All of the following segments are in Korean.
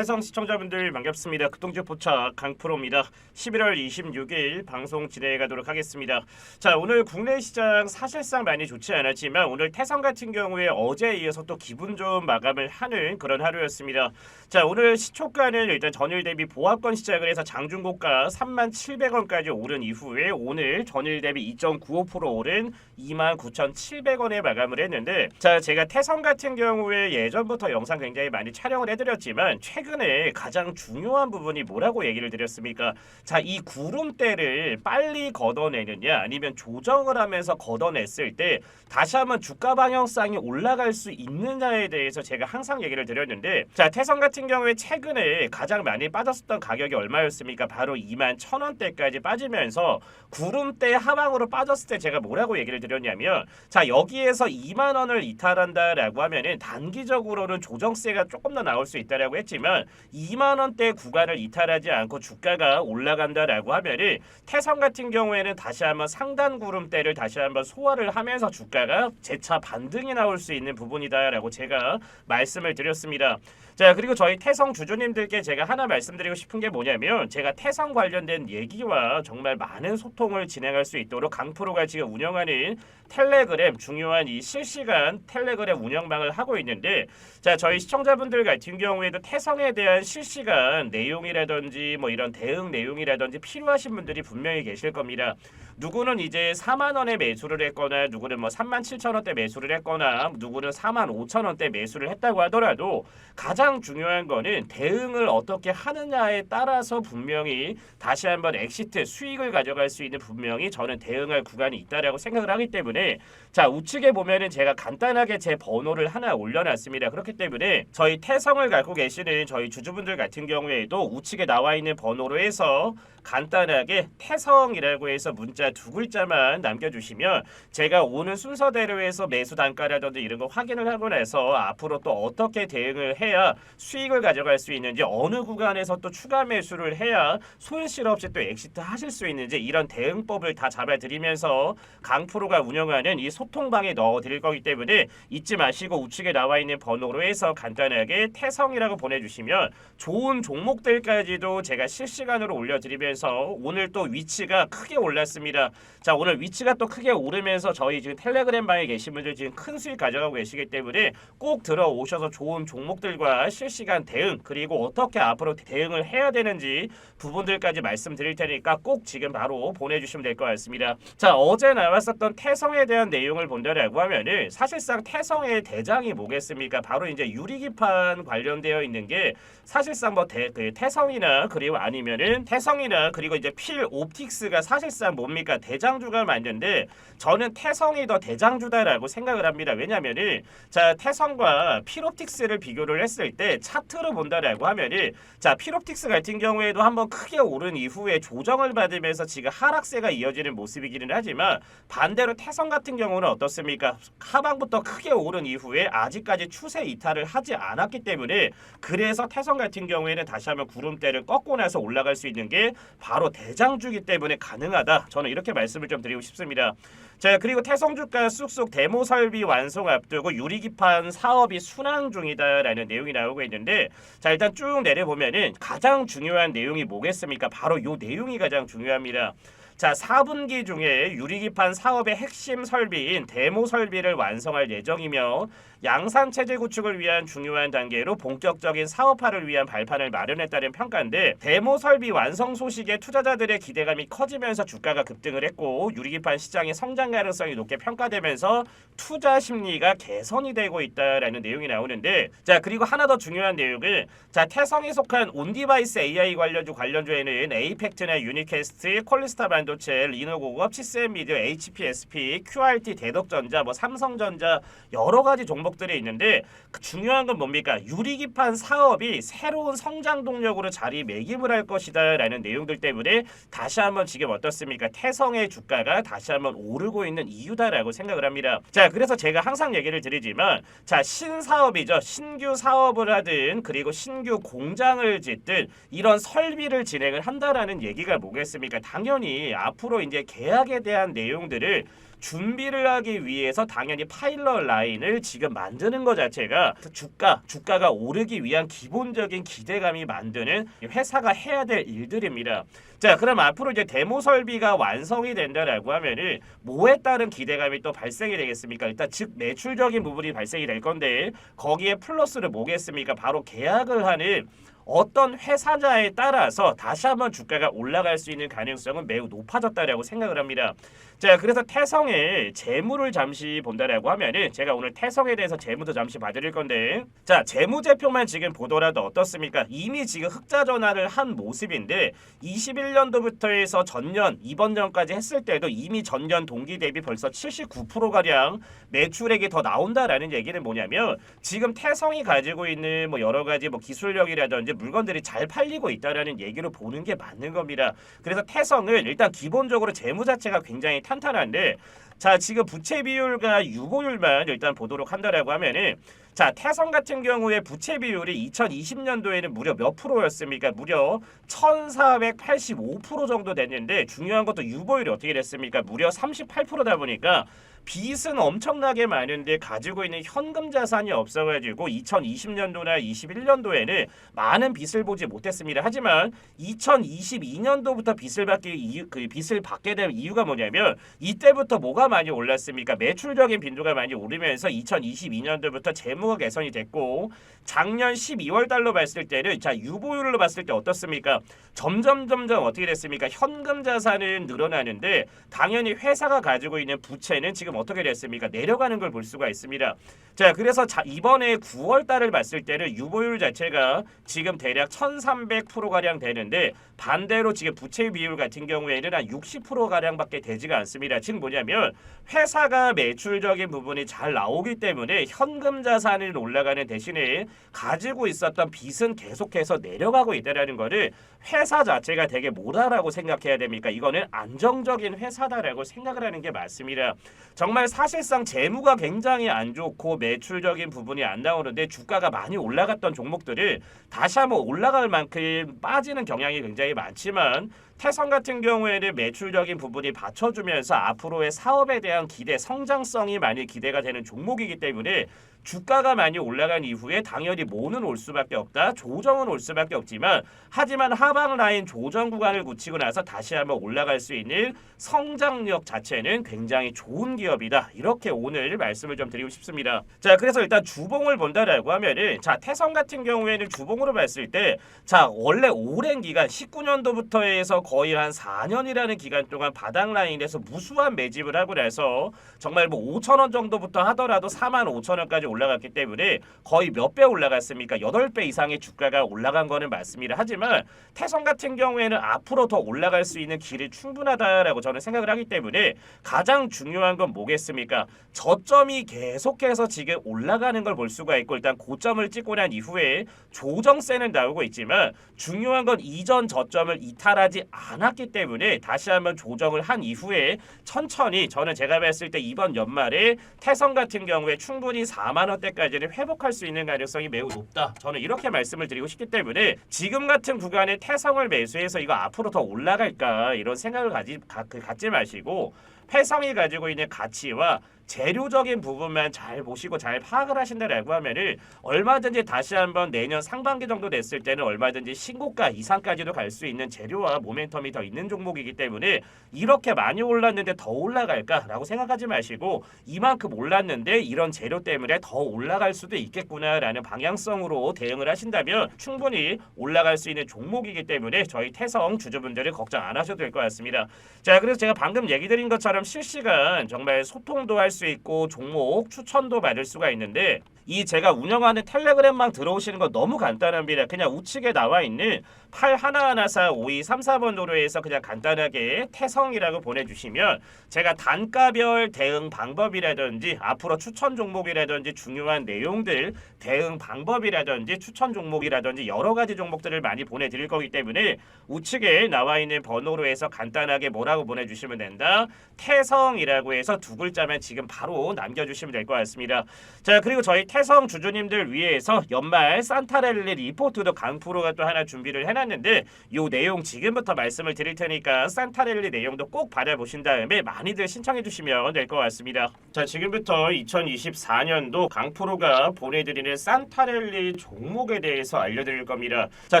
태성 시청자분들 반갑습니다. 극동지 포차 강프로입니다. 11월 26일 방송 진행해 가도록 하겠습니다. 자 오늘 국내 시장 사실상 많이 좋지 않았지만 오늘 태성 같은 경우에 어제에 이어서 또 기분 좋은 마감을 하는 그런 하루였습니다. 자 오늘 시초가는 일단 전일 대비 보합권 시작을 해서 장중고가 37,700원까지 오른 이후에 오늘 전일 대비 2.95% 오른 29,700원에 마감을 했는데 자 제가 태성 같은 경우에 예전부터 영상 굉장히 많이 촬영을 해드렸지만 최근 에 가장 중요한 부분이 뭐라고 얘기를 드렸습니까? 자 이 구름대를 빨리 걷어내느냐 아니면 조정을 하면서 걷어냈을 때 다시 한번 주가 방향성이 올라갈 수 있느냐에 대해서 제가 항상 얘기를 드렸는데 자 태성 같은 경우에 최근에 가장 많이 빠졌었던 가격이 얼마였습니까? 바로 2만 1,000원대까지 빠지면서 구름대 하방으로 빠졌을 때 제가 뭐라고 얘기를 드렸냐면 자 여기에서 2만 원을 이탈한다라고 하면은 단기적으로는 조정세가 조금 더 나올 수 있다라고 했지만 2만 원대 구간을 이탈하지 않고 주가가 올라간다라고 하면은 태성 같은 경우에는 다시 한번 상단 구름대를 다시 한번 소화를 하면서 주가가 재차 반등이 나올 수 있는 부분이다라고 제가 말씀을 드렸습니다. 자 그리고 저희 태성 주주님들께 제가 하나 말씀드리고 싶은 게 뭐냐면 제가 태성 관련된 얘기와 정말 많은 소통을 진행할 수 있도록 강프로가 지금 운영하는 텔레그램 중요한 이 실시간 텔레그램 운영방을 하고 있는데 자 저희 시청자분들 같은 경우에도 태성에 대한 실시간 내용이라든지 뭐 이런 대응 내용이라든지 필요하신 분들이 분명히 계실 겁니다. 누구는 이제 4만 원에 매수를 했거나 누구는 뭐 3만 7천 원대 매수를 했거나 누구는 4만 5천 원대 매수를 했다고 하더라도 가장 중요한 거는 대응을 어떻게 하느냐에 따라서 분명히 다시 한번 엑시트 수익을 가져갈 수 있는 분명히 저는 대응할 구간이 있다라고 생각을 하기 때문에 자 우측에 보면은 제가 간단하게 제 번호를 하나 올려놨습니다. 그렇기 때문에 저희 태성을 갖고 계시는 저희 주주분들 같은 경우에도 우측에 나와 있는 번호로 해서 간단하게 태성이라고 해서 문자 두 글자만 남겨주시면 제가 오는 순서대로 해서 매수 단가라든지 이런 거 확인을 하고 나서 앞으로 또 어떻게 대응을 해야 수익을 가져갈 수 있는지 어느 구간에서 또 추가 매수를 해야 손실 없이 또 엑시트 하실 수 있는지 이런 대응법을 다 잡아드리면서 강프로가 운영하는 이 소통방에 넣어드릴 거기 때문에 잊지 마시고 우측에 나와 있는 번호로 해서 간단하게 태성이라고 보내주시면 좋은 종목들까지도 제가 실시간으로 올려드리면서 오늘 또 위치가 크게 올랐습니다. 자 오늘 위치가 또 크게 오르면서 저희 지금 텔레그램 방에 계신 분들 지금 큰 수익 가져가고 계시기 때문에 꼭 들어오셔서 좋은 종목들과 실시간 대응 그리고 어떻게 앞으로 대응을 해야 되는지 부분들까지 말씀드릴 테니까 꼭 지금 바로 보내주시면 될 것 같습니다. 자 어제 나왔었던 태성에 대한 내용을 본다라고 하면은 사실상 태성의 대장이 뭐겠습니까? 바로 이제 유리기판 관련되어 있는 게 사실상 뭐 대, 그 태성이나 그리고 아니면은 태성이나 그리고 이제 필 옵틱스가 사실상 뭡니까 대장주가 맞는데 저는 태성이 더 대장주다라고 생각을 합니다. 왜냐면은 자 태성과 필 옵틱스를 비교를 했을 때 차트로 본다라고 하면은 자필 옵틱스 같은 경우에도 한번 크게 오른 이후에 조정을 받으면서 지금 하락세가 이어지는 모습이기는 하지만 반대로 태성 같은 경우는 어떻습니까? 하방부터 크게 오른 이후에 아직까지 추세 이탈을 하지 않았기 때문에 그래서 태성 같은 경우에는 다시 한번 구름대를 꺾고 나서 올라갈 수 있는 게 바로 대장주기 때문에 가능하다. 저는 이렇게 말씀을 좀 드리고 싶습니다. 자 그리고 태성주가 쑥쑥 데모 설비 완성 앞두고 유리기판 사업이 순항 중이다라는 내용이 나오고 있는데 자 일단 쭉 내려보면은 가장 중요한 내용이 뭐겠습니까? 바로 요 내용이 가장 중요합니다. 자, 4분기 중에 유리기판 사업의 핵심 설비인 데모 설비를 완성할 예정이며 양산 체제 구축을 위한 중요한 단계로 본격적인 사업화를 위한 발판을 마련했다는 평가인데 데모 설비 완성 소식에 투자자들의 기대감이 커지면서 주가가 급등을 했고 유리기판 시장의 성장 가능성이 높게 평가되면서 투자 심리가 개선이 되고 있다라는 내용이 나오는데 자 그리고 하나 더 중요한 내용은 자 태성에 속한 온디바이스 AI 관련주 관련주에는 에이펙트나 유니캐스트, 콜리스타 반도체, 리노고급, 치스앤미디어, HPSP, QRT, 대덕전자, 뭐 삼성전자 여러 가지 종목 들이 있는데 그 중요한 건 뭡니까? 유리기판 사업이 새로운 성장 동력으로 자리매김을 할 것이다 라는 내용들 때문에 다시 한번 지금 어떻습니까? 태성의 주가가 다시 한번 오르고 있는 이유다라고 생각을 합니다. 자 그래서 제가 항상 얘기를 드리지만 자 신사업이죠. 신규 사업을 하든 그리고 신규 공장을 짓든 이런 설비를 진행을 한다라는 얘기가 뭐겠습니까? 당연히 앞으로 이제 계약에 대한 내용들을 준비를 하기 위해서 당연히 파일럿 라인을 지금 만드는 것 자체가 주가 주가가 오르기 위한 기본적인 기대감이 만드는 회사가 해야 될 일들입니다. 자, 그럼 앞으로 이제 데모 설비가 완성이 된다라고 하면은 뭐에 따른 기대감이 또 발생이 되겠습니까? 일단 즉 매출적인 부분이 발생이 될 건데 거기에 플러스를 뭐겠습니까? 바로 계약을 하는 어떤 회사냐에 따라서 다시 한번 주가가 올라갈 수 있는 가능성은 매우 높아졌다라고 생각을 합니다. 자, 그래서 태성의 재무를 잠시 본다라고 하면은 제가 오늘 태성에 대해서 재무도 잠시 봐드릴 건데, 자, 재무제표만 지금 보더라도 어떻습니까? 이미 지금 흑자 전환을 한 모습인데 21년도부터 해서 전년 이번 년까지 했을 때도 이미 전년 동기 대비 벌써 79% 가량 매출액이 더 나온다라는 얘기는 뭐냐면 지금 태성이 가지고 있는 뭐 여러 가지 뭐 기술력이라든지 물건들이 잘 팔리고 있다라는 얘기로 보는 게 맞는 겁니다. 그래서 태성은 일단 기본적으로 재무 자체가 굉장히 탄탄한데 자 지금 부채 비율과 유보율만 일단 보도록 한다라고 하면은 자 태성 같은 경우에 부채 비율이 2020년도에는 무려 몇 프로였습니까? 무려 1,485% 정도 됐는데 중요한 것도 유보율이 어떻게 됐습니까? 무려 38%다 보니까 빚은 엄청나게 많은데 가지고 있는 현금 자산이 없어가지고 2020년도나 21년도에는 많은 빚을 보지 못했습니다. 하지만 2022년도부터 빚을 받기 이유 그 빚을 받게 된 이유가 뭐냐면 이때부터 뭐가 많이 올랐습니까? 매출적인 빈도가 많이 오르면서 2022년도부터 재무가 개선이 됐고 작년 12월 달로 봤을 때는 자 유보율로 봤을 때 어떻습니까? 점점 점점 어떻게 됐습니까? 현금 자산은 늘어나는데 당연히 회사가 가지고 있는 부채는 지금 어떻게 됐습니까? 내려가는 걸 볼 수가 있습니다. 자, 그래서 자, 이번에 9월 달을 봤을 때는 유보율 자체가 지금 대략 1,300% 가량 되는데 반대로 지금 부채 비율 같은 경우에는 한 60% 가량밖에 되지가 않습니다. 즉 뭐냐면 회사가 매출적인 부분이 잘 나오기 때문에 현금 자산을 올라가는 대신에 가지고 있었던 빚은 계속해서 내려가고 있다라는 거를 회사 자체가 되게 뭐다라고 생각해야 됩니까? 이거는 안정적인 회사다라고 생각을 하는 게 맞습니다. 정말 사실상 재무가 굉장히 안 좋고 매출적인 부분이 안 나오는데 주가가 많이 올라갔던 종목들을 다시 한번 올라갈 만큼 빠지는 경향이 굉장히 많지만 태성 같은 경우에는 매출적인 부분이 받쳐주면서 앞으로의 사업에 대한 기대, 성장성이 많이 기대가 되는 종목이기 때문에 주가가 많이 올라간 이후에 당연히 모는 올 수밖에 없다. 조정은 올 수밖에 없지만 하지만 하방 라인 조정 구간을 굳히고 나서 다시 한번 올라갈 수 있는 성장력 자체는 굉장히 좋은 기업이다. 이렇게 오늘 말씀을 좀 드리고 싶습니다. 자, 그래서 일단 주봉을 본다라고 하면은 자, 태성 같은 경우에는 주봉으로 봤을 때 자, 원래 오랜 기간 19년도부터 해서 거의 한 4년이라는 기간 동안 바닥 라인에서 무수한 매집을 하고 나서 정말 뭐 5천 원 정도부터 하더라도 4만 5천 원까지 올라갔기 때문에 거의 몇 배 올라갔습니까? 8배 이상의 주가가 올라간 거는 맞습니다. 하지만 태성 같은 경우에는 앞으로 더 올라갈 수 있는 길이 충분하다라고 저는 생각을 하기 때문에 가장 중요한 건 뭐겠습니까? 저점이 계속해서 지금 올라가는 걸 볼 수가 있고 일단 고점을 찍고 난 이후에 조정세는 나오고 있지만 중요한 건 이전 저점을 이탈하지 않 았기 때문에 다시 한번 조정을 한 이후에 천천히 저는 제가 봤을 때 이번 연말에 태성 같은 경우에 충분히 4만 원대까지는 회복할 수 있는 가능성이 매우 높다. 저는 이렇게 말씀을 드리고 싶기 때문에 지금 같은 구간에 태성을 매수해서 이거 앞으로 더 올라갈까 이런 생각을 가지 가, 그 갖지 마시고 회성이 가지고 있는 가치와 재료적인 부분만 잘 보시고 잘 파악을 하신다라고 하면은 얼마든지 다시 한번 내년 상반기 정도 됐을 때는 얼마든지 신고가 이상까지도 갈 수 있는 재료와 모멘텀이 더 있는 종목이기 때문에 이렇게 많이 올랐는데 더 올라갈까라고 생각하지 마시고 이만큼 올랐는데 이런 재료 때문에 더 올라갈 수도 있겠구나라는 방향성으로 대응을 하신다면 충분히 올라갈 수 있는 종목이기 때문에 저희 태성 주주분들은 걱정 안 하셔도 될 것 같습니다. 자, 그래서 제가 방금 얘기 드린 것처럼 실시간 정말 소통도 할수 있고 종목 추천도 받을 수가 있는데 이 제가 운영하는 텔레그램망 들어오시는 거 너무 간단합니다. 그냥 우측에 나와 있는 8114 5234번 도로에서 그냥 간단하게 태성이라고 보내주시면 제가 단가별 대응 방법이라든지 앞으로 추천 종목이라든지 중요한 내용들 대응 방법이라든지 추천 종목이라든지 여러 가지 종목들을 많이 보내드릴 거기 때문에 우측에 나와 있는 번호로 해서 간단하게 뭐라고 보내주시면 된다. 태성이라고 해서 두 글자만 지금 바로 남겨주시면 될 것 같습니다. 자 그리고 저희 태 태성 주주님들 위해서 연말 산타랠리 리포트도 강프로가 또 하나 준비를 해놨 는데 요 내용 지금부터 말씀을 드릴 테니까 산타랠리 내용도 꼭 받아보신 다음에 많이들 신청해 주시면 될 것 같습니다. 자 지금부터 2024년도 강프로가 보내드리는 산타랠리 종목에 대해서 알려드릴 겁니다. 자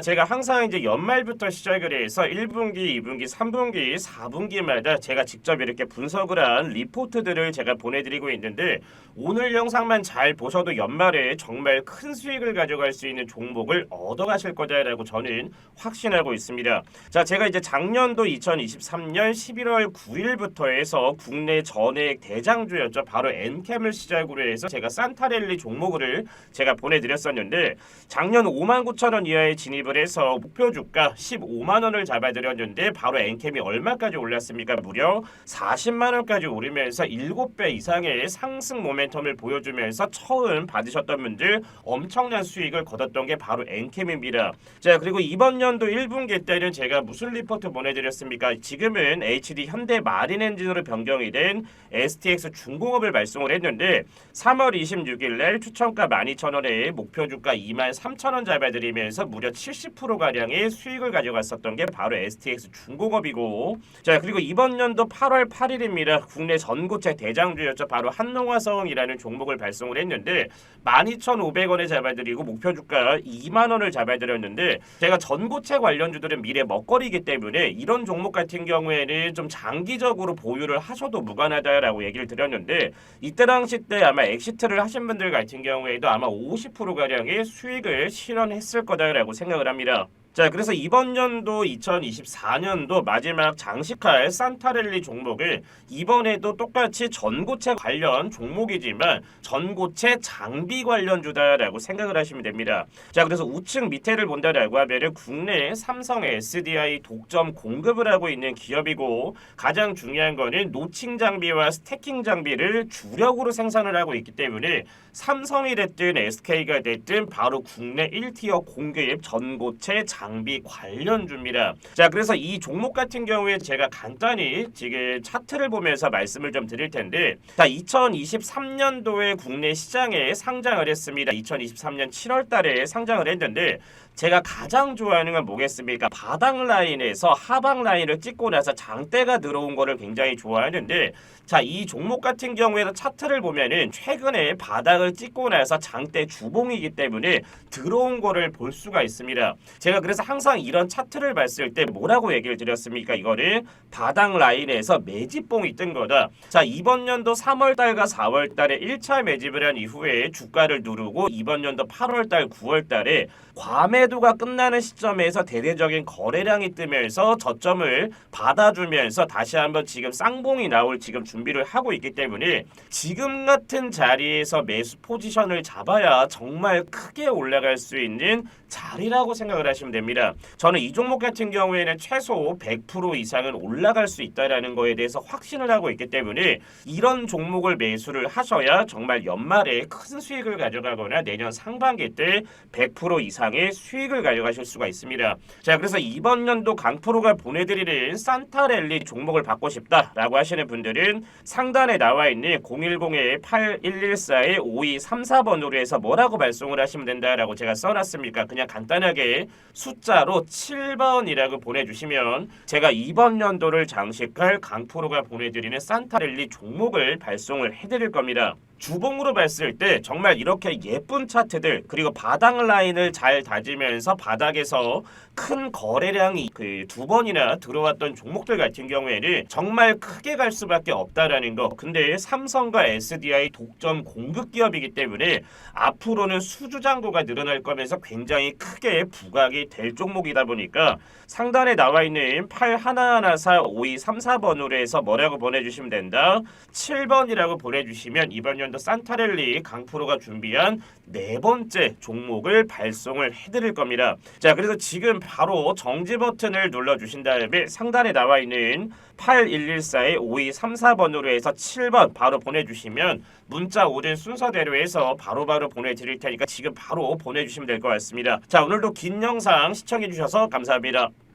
제가 항상 이제 연말부터 시작을 해서 1분기, 2분기, 3분기, 4분기마다 제가 직접 이렇게 분석을 한 리포트들을 제가 보내드리고 있는데 오늘 영상만 잘 보셔도 연말에 정말 큰 수익을 가져갈 수 있는 종목을 얻어가실 거다라고 저는 확신하고 있습니다. 자, 제가 이제 작년도 2023년 11월 9일부터 해서 국내 전액 대장주였죠. 바로 엔캠을 시작으로 해서 제가 산타랠리 종목을 제가 보내드렸었는데 작년 5만 9천 원 이하에 진입을 해서 목표 주가 15만 원을 잡아드렸는데 바로 엔캠이 얼마까지 올랐습니까? 무려 40만 원까지 오르면서 7배 이상의 상승 모멘텀을 보여주면서 처음 받으셨던 분들 엄청난 수익을 거뒀던 게 바로 엔캠입니다. 자 그리고 이번 연도 1분기 때는 제가 무슨 리포트 보내드렸습니까? 지금은 HD 현대 마린 엔진으로 변경이 된 STX 중공업을 발송을 했는데 3월 26일 날 추천가 12,000원에 목표 주가 23,000원 잡아드리면서 무려 70% 가량의 수익을 가져갔었던 게 바로 STX 중공업이고 자 그리고 이번 연도 8월 8일입니다. 국내 전고체 대장주였죠. 바로 한농화성이라는 종목을 발송을 했는데 12,500원에 잡아드리고 목표 주가 2만 원을 잡아드렸는데 제가 전 고체 관련주들은 미래 먹거리이기 때문에 이런 종목 같은 경우에는 좀 장기적으로 보유를 하셔도 무관하다라고 얘기를 드렸는데 이때 당시 때 아마 엑시트를 하신 분들 같은 경우에도 아마 50% 가량의 수익을 실현했을 거다라고 생각을 합니다. 자, 그래서 이번 연도 2024년도 마지막 장식할 산타랠리 종목을 이번에도 똑같이 전고체 관련 종목이지만 전고체 장비 관련주다라고 생각을 하시면 됩니다. 자, 그래서 우측 밑에를 본다라고 하면은 국내 삼성 SDI 독점 공급을 하고 있는 기업이고 가장 중요한 거는 노칭 장비와 스태킹 장비를 주력으로 생산을 하고 있기 때문에 삼성이 됐든 SK가 됐든 바로 국내 1티어 공급 전고체 장비 관련주입니다. 자, 그래서 이 종목 같은 경우에 제가 간단히 지금 차트를 보면서 말씀을 좀 드릴 텐데, 자, 2023년도에 국내 시장에 상장을 했습니다. 2023년 7월 달에 상장을 했는데. 제가 가장 좋아하는 건 뭐겠습니까? 바닥 라인에서 하방 라인을 찍고 나서 장대가 들어온 거를 굉장히 좋아하는데 자, 이 종목 같은 경우에는 차트를 보면은 최근에 바닥을 찍고 나서 장대 주봉이기 때문에 들어온 거를 볼 수가 있습니다. 제가 그래서 항상 이런 차트를 봤을 때 뭐라고 얘기를 드렸습니까? 이거를 바닥 라인에서 매집봉이 뜬 거다. 자, 이번 연도 3월 달과 4월 달에 1차 매집을 한 이후에 주가를 누르고 이번 연도 8월 달, 9월 달에 과매 도가 끝나는 시점에서 대대적인 거래량이 뜨면서 저점을 받아주면서 다시 한번 지금 쌍봉이 나올 지금 준비를 하고 있기 때문에 지금 같은 자리에서 매수 포지션을 잡아야 정말 크게 올라갈 수 있는 자리라고 생각을 하시면 됩니다. 저는 이 종목 같은 경우에는 최소 100% 이상은 올라갈 수 있다라는 거에 대해서 확신을 하고 있기 때문에 이런 종목을 매수를 하셔야 정말 연말에 큰 수익을 가져가거나 내년 상반기 때 100% 이상의 수익 을 가져가실 수가 있습니다. 자, 그래서 이번 연도 강프로가 보내드리는 산타랠리 종목을 받고 싶다라고 하시는 분들은 상단에 나와 있는 010-8114-5234번으로 해서 뭐라고 발송을 하시면 된다라고 제가 써놨습니까? 그냥 간단하게 숫자로 7번이라고 보내주시면 제가 이번 연도를 장식할 강프로가 보내드리는 산타랠리 종목을 발송을 해드릴 겁니다. 주봉으로 봤을 때 정말 이렇게 예쁜 차트들 그리고 바닥 라인을 잘 다지면서 바닥에서 큰 거래량이 그 두 번이나 들어왔던 종목들 같은 경우에는 정말 크게 갈 수밖에 없다라는 거. 근데 삼성과 SDI 독점 공급 기업이기 때문에 앞으로는 수주 잔고가 늘어날 거면서 굉장히 크게 부각이 될 종목이다 보니까 상단에 나와 있는 8114 5234번으로 해서 뭐라고 보내주시면 된다. 7번이라고 보내주시면 이번 연도 산타랠리 강프로가 준비한 네 번째 종목을 발송을 해드릴 겁니다. 자, 그래서 지금 바로 정지 버튼을 눌러주신 다음에 상단에 나와 있는 8114의 5234번으로 해서 7번 바로 보내주시면 문자 오는 순서대로 해서 바로 바로 보내드릴 테니까 지금 바로 보내주시면 될 것 같습니다. 자, 오늘도 긴 영상 시청해주셔서 감사합니다.